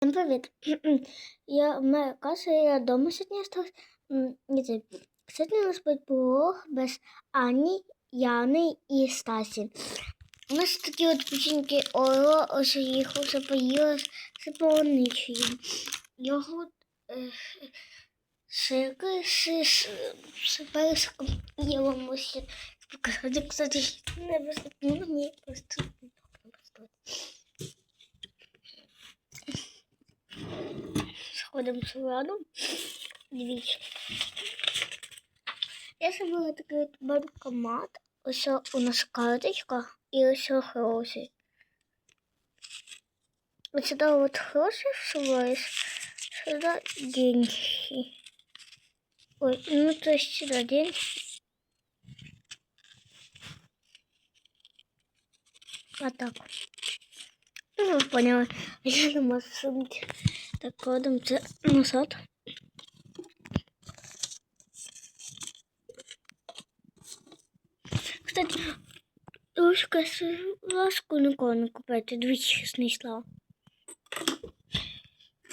Всім привіт! Я моя каса, я вдома сьогодні осталась. Сьогодні у нас буде блог без Ані, Яни і Стасі. У нас такі от печеньки Оро, ось їх усе поїлось, це полоничує. Йогурт, сирки, персиком і ломусі. Показати, кстати, не безпечно, мені просто не просто. Сходимо салану. Дивіться. Я зробила такий от банкомат. Ось у нас карточка і ось гроші. Ось сюди от гроші всуваєш, сюди деньги. Ой, ну то есть сюда деньги. А так. Ну, ви поняли. Я не можу сумки. Так, кладемо це назад. Кстати, ручка ласку ніколи не купити, двічі знайшла.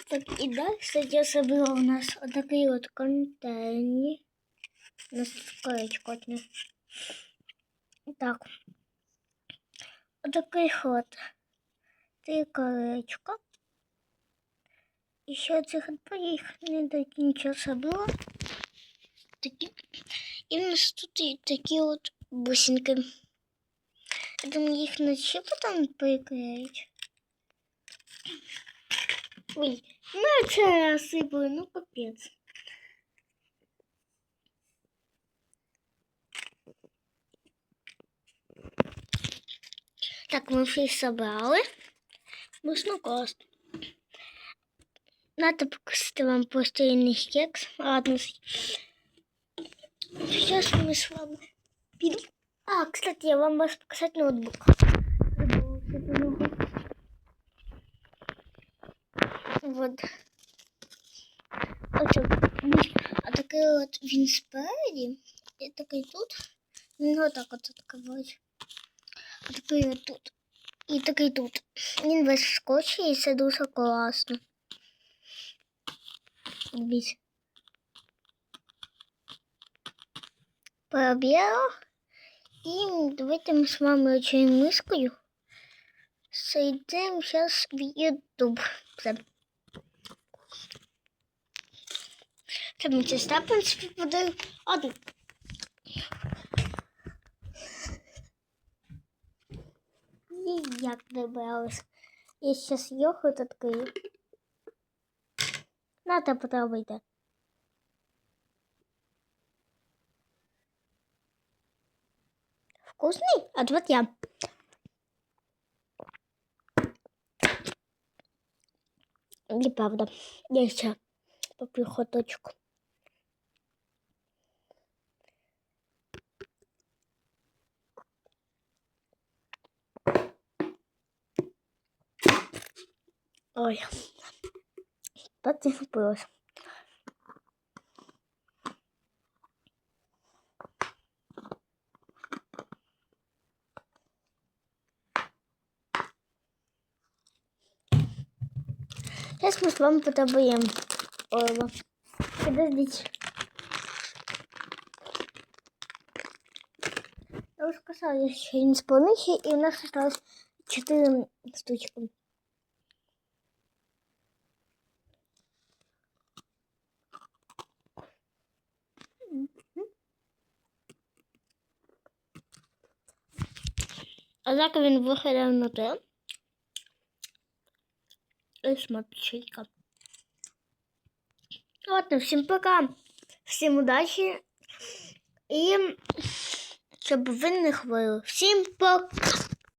Так, і далі, кстати, я забила у нас отакий от контейнер. У нас тут колечко одне. Так. Отакий от. Три колечко. І ще цих два я їх не до кінця забила. Такі. І в нас тут і такі от бусинки. Я думаю, їх на ще потім приклеїть. Ой, ну це розсипали, ну капець. Так, ми всі собрали. Можна класти. Надо показать вам просто иных кекс. Ладно. Сейчас мы с вами пидем. А, кстати, я вам могу показать ноутбук. Забыла себе ноутбук. Вот. Оце, а такий от він спереді, і такий тут. Він отак от відкривається. А такий от тут. І такий тут. Він весь в скотчі, і це дуже класно. Дивіться. Пробіла. І давайте ми з вами оцією мискою зайдемо зараз в YouTube. Все. Це ми це в принципі, буде одну. І як добралась. Я зараз йогурт відкрию. Надо попробуйте. Вкусный? А вот я. Неправда. Я еще попью хоточку. Ой. Купилась. Сейчас мы с вами потребуем Ой, Подождите. Я уже сказала, я еще не сполнихи, и у нас осталось 4 штучки. Так він виглядав на те. І смачненько. Ладно, всім пока. Всім удачі. І щоб ви не хворіли. Всім пока.